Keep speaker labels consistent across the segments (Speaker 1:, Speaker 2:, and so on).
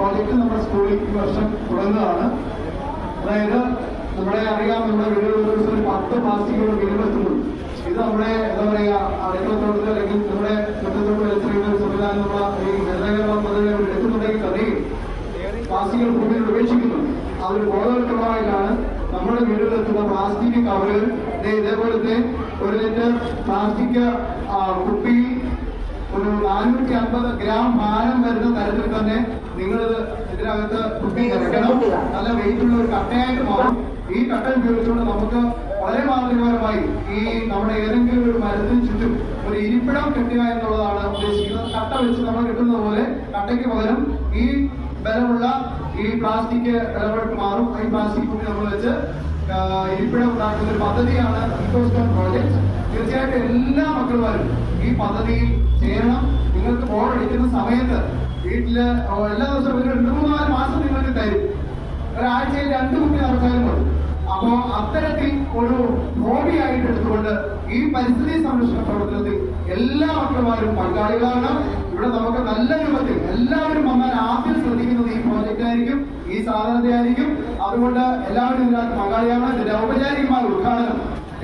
Speaker 1: Project നമ്മുടെ സ്കൂളിൽ ഈ വർഷം തുടങ്ങുകയാണ്. അതായത് നമ്മുടെ അറിയാം നമ്മുടെ വീടുകളിൽ ഒരു പത്ത് പ്ലാസ്റ്റിക്കുകൾ വീടുവെത്തുന്നു ഇത് നമ്മുടെ എന്താ പറയാ അടുക്കളത്തോട്ടത്തിൽ അല്ലെങ്കിൽ നമ്മുടെ മുറ്റത്തോട്ട് വലിച്ചെറിയുന്ന സംവിധാനം നമ്മുടെ ഈ ഹരിതകർമ്മ പദ്ധതി എടുക്കുന്നുണ്ടെങ്കിൽ തന്നെയും പ്ലാസ്റ്റിക്കുകൾ ഭൂമിയിൽ ഉപേക്ഷിക്കുന്നു അതൊരു ബോധവൽക്കരണമായിട്ടാണ് നമ്മുടെ വീടുകളിലെത്തുന്ന പ്ലാസ്റ്റിക് കവറുകൾ. ഇതേപോലത്തെ ഒരു ലിറ്റർ പ്ലാസ്റ്റിക് കുപ്പിയിൽ നാനൂറ്റി അമ്പത് ഗ്രാം ഭാരം വരുന്ന തരത്തിൽ തന്നെ നിങ്ങൾ ഇതിനകത്ത് കുപ്പി നിറയ്ക്കണം നല്ല വെയിറ്റ് ഉള്ള ഒരു കട്ടയായിട്ട് മാറും. ഈ കട്ട ഉപയോഗിച്ചുകൊണ്ട് നമുക്ക് വളരെ മാതൃകപരമായി ഈ നമ്മുടെ ഏതെങ്കിലും ഒരു മരത്തിന് ചുറ്റും ഒരു ഇരിപ്പിടം കെട്ടുക എന്നുള്ളതാണ് ഉദ്ദേശിക്കുന്നത്. കട്ട വെച്ച് നമ്മൾ കിട്ടുന്നത് പോലെ കട്ടയ്ക്ക് പകരം ഈ ബലമുള്ള ഈ പ്ലാസ്റ്റിക് ബലമായിട്ട് മാറും. ഈ പ്ലാസ്റ്റിക് കുട്ടി നമ്മൾ വെച്ച് ഇരിപ്പിടം ഉണ്ടാക്കുന്ന ഒരു പദ്ധതിയാണ് ഇക്കോസ്റ്റോൺ പ്രോജക്ട് തീർച്ചയായിട്ടും എല്ലാ മക്കളുമാരും ഈ പദ്ധതിയിൽ ചേരണം. നിങ്ങൾക്ക് അടിക്കുന്ന സമയത്ത് വീട്ടിൽ എല്ലാ ദിവസവും ഒരു രണ്ട് മൂന്ന് നാല് മാസം നിങ്ങൾക്ക് തരും. ഒരാഴ്ചയിൽ രണ്ട് കുട്ടി നടത്താനും മതി അപ്പോ അത്തരത്തിൽ ഒരു ഹോബി ആയിട്ട് എടുത്തുകൊണ്ട് ഈ പരിസ്ഥിതി സംരക്ഷണ പ്രവർത്തനത്തിൽ എല്ലാ മക്കളുമാരും പങ്കാളികളാണ് ഇവിടെ നമുക്ക് നല്ല രൂപത്തിൽ എല്ലാവരും വന്നാൽ ആദ്യം ശ്രദ്ധിക്കുന്നത് ഈ പ്രോജക്റ്റ് ആയിരിക്കും ഈ സാധനത്തെ ആയിരിക്കും. അതുകൊണ്ട് എല്ലാവരും ഇതിനകത്ത് പങ്കാളിയാണ് ഇതിന്റെ ഔപചാരികമായ ഉദ്ഘാടനം.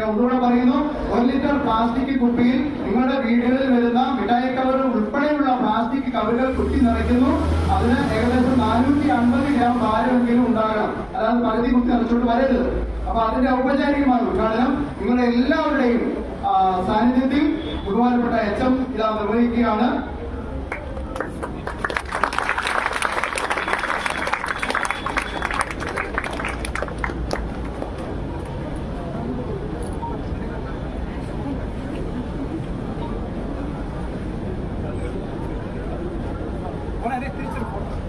Speaker 1: ഒന്നുകൂടെ പറയുന്നു ഒരു ലിറ്റർ പ്ലാസ്റ്റിക് കുപ്പിയിൽ നിങ്ങളുടെ വീടുകളിൽ വരുന്ന മിഠായി കവർ കുട്ടി കുത്തി നിറയ്ക്കുന്നു. അതിന് ഏകദേശം നാനൂറ്റി അൻപത് ഗ്രാം ഭാരമെങ്കിലും ഉണ്ടാകണം. അതായത് പകുതി കുത്തി നിറച്ചുകൊണ്ട് വരരുത്. അപ്പൊ അതിന്റെ ഔപചാരികമായ ഉദ്ഘാടനം നിങ്ങളുടെ എല്ലാവരുടെയും സാന്നിധ്യത്തിൽ ബഹുമാനപ്പെട്ട എച്ച് എം ഇതാ നിർവഹിക്കുകയാണ്. போனால் நிறைய டீச்சர் போட்டாங்க